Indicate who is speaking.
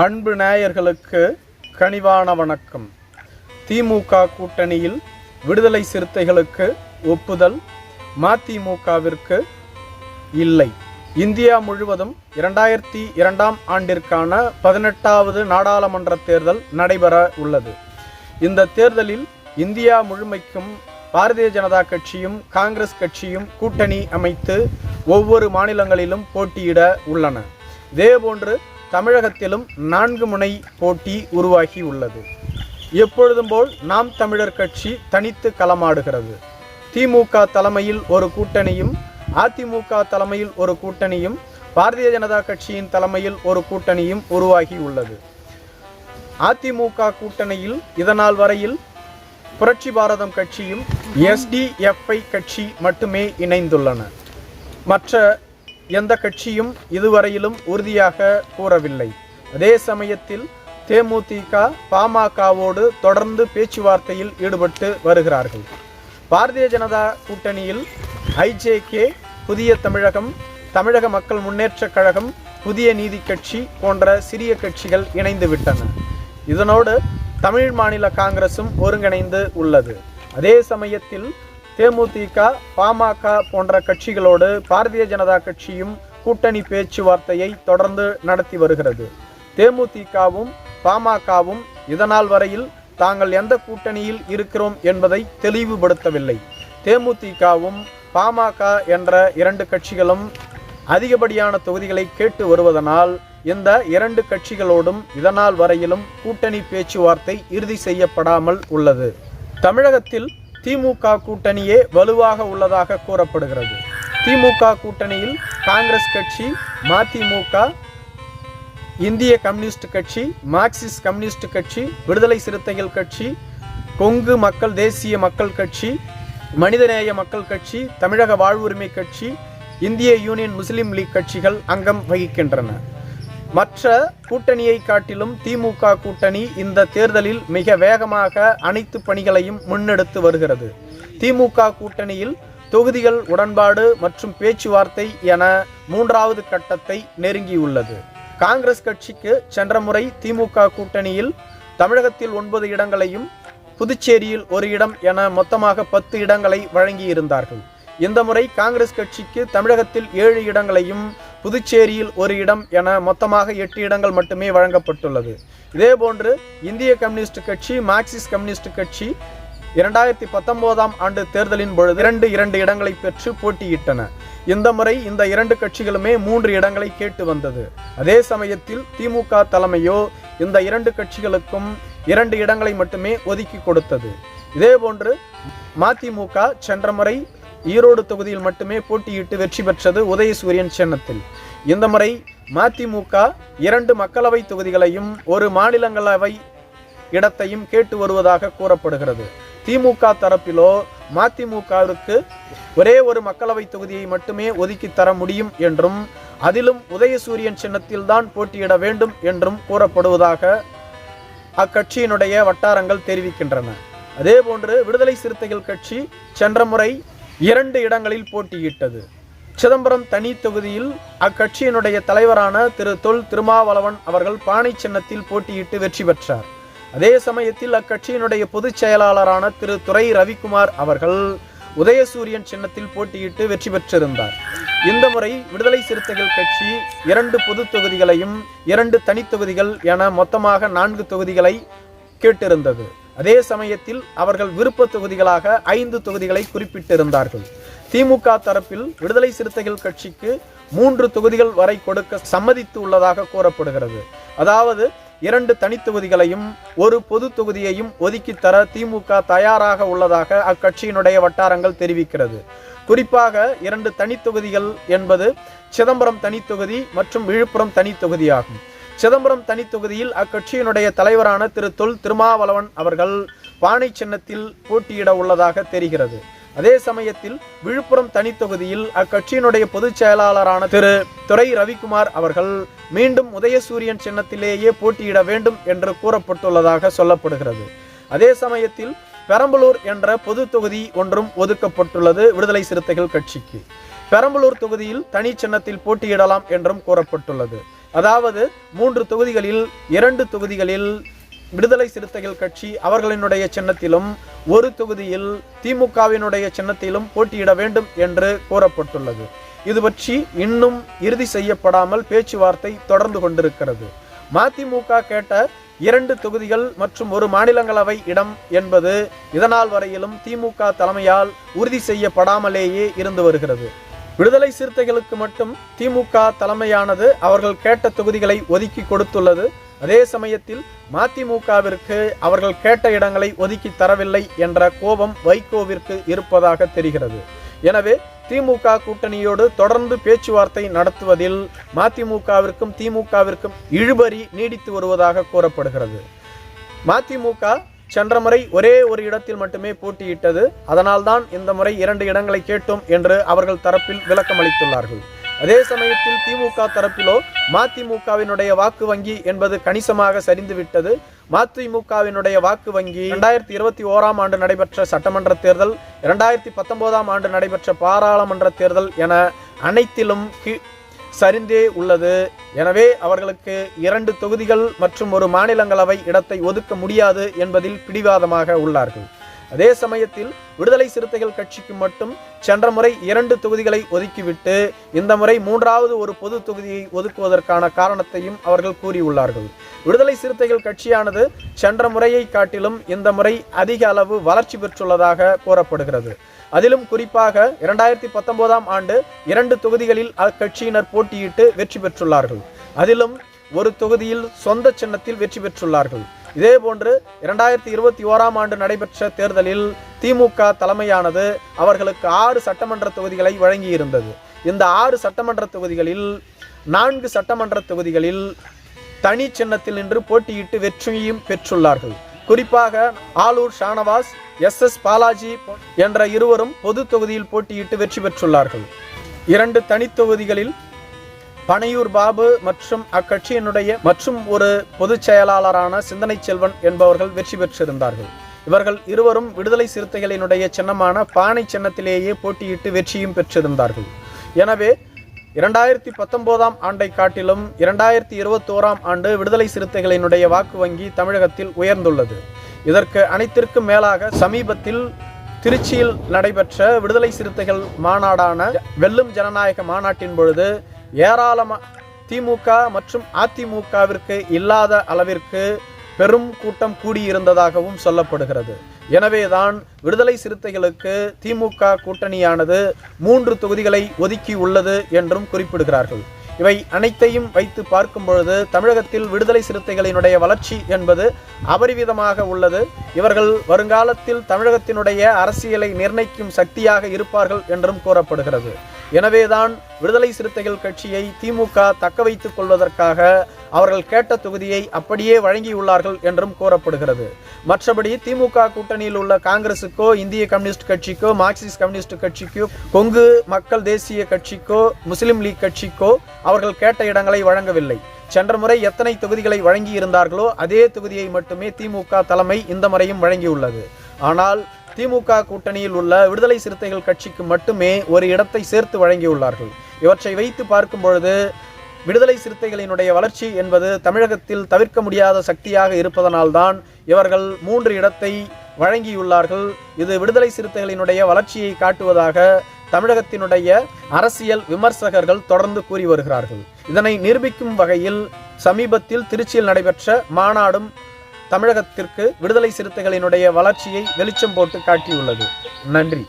Speaker 1: அன்பு நேயர்களுக்கு கனிவான வணக்கம். திமுக கூட்டணியில் விடுதலை சிறுத்தைகளுக்கு ஒப்புதல் மதிமுகவிற்கு இல்லை. இந்தியா முழுவதும் இரண்டாயிரத்தி இரண்டாம் ஆண்டிற்கான பதினெட்டாவது நாடாளுமன்ற தேர்தல் நடைபெற உள்ளது. இந்த தேர்தலில் இந்தியா முழுமைக்கும் பாரதிய ஜனதா கட்சியும் காங்கிரஸ் கட்சியும் கூட்டணி அமைத்து ஒவ்வொரு மாநிலங்களிலும் போட்டியிட உள்ளன. இதேபோன்று தமிழகத்திலும் நான்கு முனை போட்டி உருவாகி உள்ளது. எப்பொழுதும் போல் நாம் தமிழர் கட்சி தனித்து களமாடுகிறது. திமுக தலைமையில் ஒரு கூட்டணியும் அதிமுக தலைமையில் ஒரு கூட்டணியும் பாரதிய ஜனதா கட்சியின் தலைமையில் ஒரு கூட்டணியும் உருவாகி உள்ளது. அதிமுக கூட்டணியில் இதனால் வரையில் புரட்சி பாரதம் கட்சியும் எஸ்டிஎஃப்ஐ கட்சி மட்டுமே இணைந்துள்ளன. மற்ற எந்த கட்சியும் இதுவரையிலும் உறுதியாக கூறவில்லை. அதே சமயத்தில் தேமுதிக பாமகவோடு தொடர்ந்து பேச்சுவார்த்தையில் ஈடுபட்டு வருகிறார்கள். பாரதிய ஜனதா கூட்டணியில் ஐஜேகே புதிய தமிழகம் தமிழக மக்கள் முன்னேற்றக் கழகம் புதிய நீதி கட்சி போன்ற சிறிய கட்சிகள் இணைந்து விட்டன. இதனோடு தமிழ் மாநில காங்கிரசும் ஒருங்கிணைந்து உள்ளது. அதே சமயத்தில் தேமுதிக பாமக போன்ற கட்சிகளோடு பாரதிய ஜனதா கட்சியும் கூட்டணி பேச்சுவார்த்தையை தொடர்ந்து நடத்தி வருகிறது. தேமுதிகவும் பாமகவும் இதனால் வரையில் தாங்கள் எந்த கூட்டணியில் இருக்கிறோம் என்பதை தெளிவுபடுத்தவில்லை. தேமுதிகவும் பாமக என்ற இரண்டு கட்சிகளும் அதிகப்படியான தொகுதிகளை கேட்டு வருவதனால் இந்த இரண்டு கட்சிகளோடும் இதனால் வரையிலும் கூட்டணி பேச்சுவார்த்தை இறுதி செய்யப்படாமல் உள்ளது. தமிழகத்தில் திமுக கூட்டணியே வலுவாக உள்ளதாக கூறப்படுகிறது. திமுக கூட்டணியில் காங்கிரஸ் கட்சி மதிமுக இந்திய கம்யூனிஸ்ட் கட்சி மார்க்சிஸ்ட் கம்யூனிஸ்ட் கட்சி விடுதலை சிறுத்தைகள் கட்சி கொங்கு மக்கள் தேசிய மக்கள் கட்சி மனிதநேய மக்கள் கட்சி தமிழக வாழ்வுரிமை கட்சி இந்திய யூனியன் முஸ்லீம் லீக் கட்சிகள் அங்கம் வகிக்கின்றன. மற்ற கூட்டணியை காட்டிலும் திமுக கூட்டணி இந்த தேர்தலில் மிக வேகமாக அனைத்து பணிகளையும் முன்னெடுத்து வருகிறது. திமுக கூட்டணியில் தொகுதிகள் உடன்பாடு மற்றும் பேச்சுவார்த்தை என மூன்றாவது கட்டத்தை நெருங்கியுள்ளது. காங்கிரஸ் கட்சிக்கு சென்ற முறை திமுக கூட்டணியில் தமிழகத்தில் ஒன்பது இடங்களையும் புதுச்சேரியில் ஒரு இடம் என மொத்தமாக பத்து இடங்களை வழங்கியிருந்தார்கள். இந்த முறை காங்கிரஸ் கட்சிக்கு தமிழகத்தில் ஏழு இடங்களையும் புதுச்சேரியில் ஒரு இடம் என மொத்தமாக எட்டு இடங்கள் மட்டுமே வழங்கப்பட்டுள்ளது. இதேபோன்று இந்திய கம்யூனிஸ்ட் கட்சி மார்க்சிஸ்ட் கம்யூனிஸ்ட் கட்சி இரண்டாயிரத்தி பத்தொன்பதாம் ஆண்டு தேர்தலின் பொழுது இரண்டு இரண்டு இடங்களை பெற்று போட்டியிட்டன. இந்த முறை இந்த இரண்டு கட்சிகளுமே மூன்று இடங்களை கேட்டு வந்தது. அதே சமயத்தில் திமுக தலைமையோ இந்த இரண்டு கட்சிகளுக்கும் இரண்டு இடங்களை மட்டுமே ஒதுக்கி கொடுத்தது. இதேபோன்று மதிமுக சென்ற முறை ஈரோடு தொகுதியில் மட்டுமே போட்டியிட்டு வெற்றி பெற்றது உதயசூரியன் சின்னத்தில். இந்த முறை மதிமுக இரண்டு மக்களவை தொகுதிகளையும் ஒரு மாநிலங்களவை இடத்தையும் கேட்டு வருவதாக கூறப்படுகிறது. திமுக தரப்பிலோ மதிமுகவிற்கு ஒரே ஒரு மக்களவை தொகுதியை மட்டுமே ஒதுக்கி தர முடியும் என்றும் அதிலும் உதயசூரியன் சின்னத்தில்தான் போட்டியிட வேண்டும் என்றும் கூறப்படுவதாக அக்கட்சியினுடைய வட்டாரங்கள் தெரிவிக்கின்றன. அதேபோன்று விடுதலை சிறுத்தைகள் கட்சி சென்ற முறை இரண்டு இடங்களில் போட்டியிட்டது. சிதம்பரம் தனி தொகுதியில் அக்கட்சியினுடைய தலைவரான திரு தொல் திருமாவளவன் அவர்கள் பானை சின்னத்தில் போட்டியிட்டு வெற்றி பெற்றார். அதே சமயத்தில் அக்கட்சியினுடைய பொதுச் செயலாளரான திரு துரை ரவிக்குமார் அவர்கள் உதயசூரியன் சின்னத்தில் போட்டியிட்டு வெற்றி பெற்றிருந்தார். இந்த முறை விடுதலை சிறுத்தைகள் கட்சி இரண்டு பொது தொகுதிகளையும் இரண்டு தனித்தொகுதிகள் என மொத்தமாக நான்கு தொகுதிகளை கேட்டிருந்தது. அதே சமயத்தில் அவர்கள் விருப்ப தொகுதிகளாக ஐந்து தொகுதிகளை குறிப்பிட்டிருந்தார்கள். திமுக தரப்பில் விடுதலை சிறுத்தைகள் கட்சிக்கு மூன்று தொகுதிகள் வரை கொடுக்க சம்மதித்து உள்ளதாக கூறப்படுகிறது. அதாவது இரண்டு தனித்தொகுதிகளையும் ஒரு பொது தொகுதியையும் ஒதுக்கி தர திமுக தயாராக உள்ளதாக அக்கட்சியினுடைய வட்டாரங்கள் தெரிவிக்கிறது. குறிப்பாக இரண்டு தனித்தொகுதிகள் என்பது சிதம்பரம் தனித்தொகுதி மற்றும் விழுப்புரம் தனித்தொகுதியாகும் தொகுதியாகும். சிதம்பரம் தனி தொகுதியில் அக்கட்சியினுடைய தலைவரான திரு தொல் திருமாவளவன் அவர்கள் பானை சின்னத்தில் போட்டியிட உள்ளதாக தெரிகிறது. அதே சமயத்தில் விழுப்புரம் தனி தொகுதியில் அக்கட்சியினுடைய பொதுச் செயலாளரான திரு துரை ரவிக்குமார் அவர்கள் மீண்டும் உதயசூரியன் சின்னத்திலேயே போட்டியிட வேண்டும் என்று கூறப்பட்டுள்ளதாக சொல்லப்படுகிறது. அதே சமயத்தில் பெரம்பலூர் என்ற பொது தொகுதி ஒன்றும் ஒதுக்கப்பட்டுள்ளது விடுதலை சிறுத்தைகள் கட்சிக்கு. பெரம்பலூர் தொகுதியில் தனி சின்னத்தில் போட்டியிடலாம் என்றும் கூறப்பட்டுள்ளது. அதாவது மூன்று தொகுதிகளில் இரண்டு தொகுதிகளில் விடுதலை சிறுத்தைகள் கட்சி அவர்களினுடைய சின்னத்திலும் ஒரு தொகுதியில் திமுகவினுடைய சின்னத்திலும் போட்டியிட வேண்டும் என்று கூறப்பட்டுள்ளது இது பற்றி இன்னும் இறுதி செய்யப்படாமல் பேச்சுவார்த்தை தொடர்ந்து கொண்டிருக்கிறது. மதிமுக கேட்ட இரண்டு தொகுதிகள் மற்றும் ஒரு மாநிலங்களவை இடம் என்பது இதனால் வரையிலும் திமுக தலைமையால் உறுதி செய்யப்படாமலேயே இருந்து வருகிறது. விடுதலை சிறுத்தைகளுக்கு மட்டும் திமுக தலைமையானது அவர்கள் கேட்ட தொகுதிகளை ஒதுக்கி கொடுத்துள்ளது. அதே சமயத்தில் மதிமுகவிற்கு அவர்கள் கேட்ட இடங்களை ஒதுக்கி தரவில்லை என்ற கோபம் வைகோவிற்கு இருப்பதாக தெரிகிறது. எனவே திமுக கூட்டணியோடு தொடர்ந்து பேச்சுவார்த்தை நடத்துவதில் மதிமுகவிற்கும் திமுகவிற்கும் இழுபறி நீடித்து வருவதாக கூறப்படுகிறது. மதிமுக சென்ற முறை ஒரே ஒரு இடத்தில் மட்டுமே போட்டியிட்டது. அதனால்தான் இந்த முறை இரண்டு இடங்களை கேட்டோம் என்று அவர்கள் தரப்பில் விளக்கம் அளித்துள்ளார்கள். அதே சமயத்தில் திமுக தரப்பிலோ மதிமுகவினுடைய வாக்கு வங்கி என்பது கணிசமாக சரிந்துவிட்டது. மதிமுகவினுடைய வாக்கு வங்கி இரண்டாயிரத்தி இருபத்தி ஓராம் ஆண்டு நடைபெற்ற சட்டமன்ற தேர்தல் இரண்டாயிரத்தி பத்தொன்பதாம் ஆண்டு நடைபெற்ற பாராளுமன்ற தேர்தல் என அனைத்திலும் சரிந்தே உள்ளது. எனவே அவர்களுக்கு இரண்டு தொகுதிகள் மற்றும் ஒரு மாநிலங்களவை இடத்தை ஒதுக்க முடியாது என்பதில் பிடிவாதமாக உள்ளார்கள். அதே சமயத்தில் விடுதலை சிறுத்தைகள் கட்சிக்கு மட்டும் சென்ற முறை இரண்டு தொகுதிகளை ஒதுக்கிவிட்டு இந்த முறை மூன்றாவது ஒரு பொது தொகுதியை ஒதுக்குவதற்கான காரணத்தையும் அவர்கள் கூறியுள்ளார்கள். விடுதலை சிறுத்தைகள் கட்சியானது சென்ற முறையை காட்டிலும் இந்த முறை அதிக அளவு வளர்ச்சி பெற்றுள்ளதாக கூறப்படுகிறது. அதிலும் குறிப்பாக இரண்டாயிரத்தி பத்தொன்பதாம் ஆண்டு இரண்டு தொகுதிகளில் அக்கட்சியினர் போட்டியிட்டு வெற்றி பெற்றுள்ளார்கள். அதிலும் ஒரு தொகுதியில் சொந்த சின்னத்தில் வெற்றி பெற்றுள்ளார்கள். இதேபோன்று இரண்டாயிரத்தி இருபத்தி ஓராம் ஆண்டு நடைபெற்ற தேர்தலில் திமுக தலைமையானது அவர்களுக்கு ஆறு சட்டமன்ற தொகுதிகளை வழங்கியிருந்தது. இந்த ஆறு சட்டமன்ற தொகுதிகளில் நான்கு சட்டமன்ற தொகுதிகளில் தனி சின்னத்தில் நின்று போட்டியிட்டு வெற்றியும் பெற்றுள்ளார்கள். குறிப்பாக ஆலூர் ஷானவாஸ் எஸ். எஸ். பாலாஜி என்ற இருவரும் பொது தொகுதியில் போட்டியிட்டு வெற்றி பெற்றுள்ளார்கள். இரண்டு தனித் தொகுதிகளில் பனையூர் பாபு மற்றும் அக்கட்சியினுடைய மற்றும் ஒரு பொதுச் செயலாளரான சிந்தனை செல்வன் என்பவர்கள் வெற்றி பெற்றிருந்தார்கள். இவர்கள் இருவரும் விடுதலை சிறுத்தைகளினுடைய சின்னமான பானை சின்னத்திலேயே போட்டியிட்டு வெற்றியும் பெற்றிருந்தார்கள். எனவே இரண்டாயிரத்தி பத்தொன்பதாம் ஆண்டை காட்டிலும் இரண்டாயிரத்தி இருபத்தோராம் ஆண்டு விடுதலை சிறுத்தைகளினுடைய வாக்கு வங்கி தமிழகத்தில் உயர்ந்துள்ளது. இதற்கு அனைத்திற்கும் மேலாக சமீபத்தில் திருச்சியில் நடைபெற்ற விடுதலை சிறுத்தைகள் மாநாடான வெல்லும் ஜனநாயக மாநாட்டின் பொழுது ஏராளமாக திமுக மற்றும் அதிமுகவிற்கு இல்லாத அளவிற்கு பெரும் கூட்டம் கூடியிருந்ததாகவும் சொல்லப்படுகிறது. எனவேதான் விடுதலை சிறுத்தைகளுக்கு திமுக கூட்டணியானது மூன்று தொகுதிகளை ஒதுக்கி உள்ளது என்றும் குறிப்பிடுகிறார்கள். இவை அனைத்தையும் வைத்து பார்க்கும் பொழுது தமிழகத்தில் விடுதலை சிறுத்தைகளினுடைய வளர்ச்சி என்பது அபரிவிதமாக உள்ளது. இவர்கள் வருங்காலத்தில் தமிழகத்தினுடைய அரசியலை நிர்ணயிக்கும் சக்தியாக இருப்பார்கள் என்றும் கூறப்படுகிறது. எனவேதான் விடுதலை சிறுத்தைகள் கட்சியை திமுக தக்க வைத்துக் கொள்வதற்காக அவர்கள் கேட்ட தொகுதியை அப்படியே வழங்கியுள்ளார்கள் என்றும் கூறப்படுகிறது. மற்றபடி திமுக கூட்டணியில் உள்ள காங்கிரசுக்கோ இந்திய கம்யூனிஸ்ட் கட்சிக்கோ மார்க்சிஸ்ட் கம்யூனிஸ்ட் கட்சிக்கோ கொங்கு மக்கள் தேசிய கட்சிக்கோ முஸ்லிம் லீக் கட்சிக்கோ அவர்கள் கேட்ட இடங்களை வழங்கவில்லை. சென்ற முறை எத்தனை தொகுதிகளை வழங்கி இருந்தார்களோ அதே தொகுதியை மட்டுமே திமுக தலைமை இந்த முறையும் வழங்கியுள்ளது. ஆனால் திமுக கூட்டணியில் உள்ள விடுதலை சிறுத்தைகள் கட்சிக்கு மட்டுமே ஒரு இடத்தை சேர்த்து வழங்கியுள்ளார்கள். இவற்றை வைத்து பார்க்கும் பொழுது விடுதலை சிறுத்தைகளினுடைய வளர்ச்சி என்பது தமிழகத்தில் தவிர்க்க முடியாத சக்தியாக இருப்பதனால்தான் இவர்கள் மூன்று இடத்தை வழங்கியுள்ளார்கள். இது விடுதலை சிறுத்தைகளினுடைய வளர்ச்சியை காட்டுவதாக தமிழகத்தினுடைய அரசியல் விமர்சகர்கள் தொடர்ந்து கூறி வருகிறார்கள். இதனை நிரூபிக்கும் வகையில் சமீபத்தில் திருச்சியில் நடைபெற்ற மாநாடும் தமிழகத்திற்கு விடுதலை சிறுத்தைகளினுடைய வளர்ச்சியை வெளிச்சம் போட்டு காட்டியுள்ளது. நன்றி.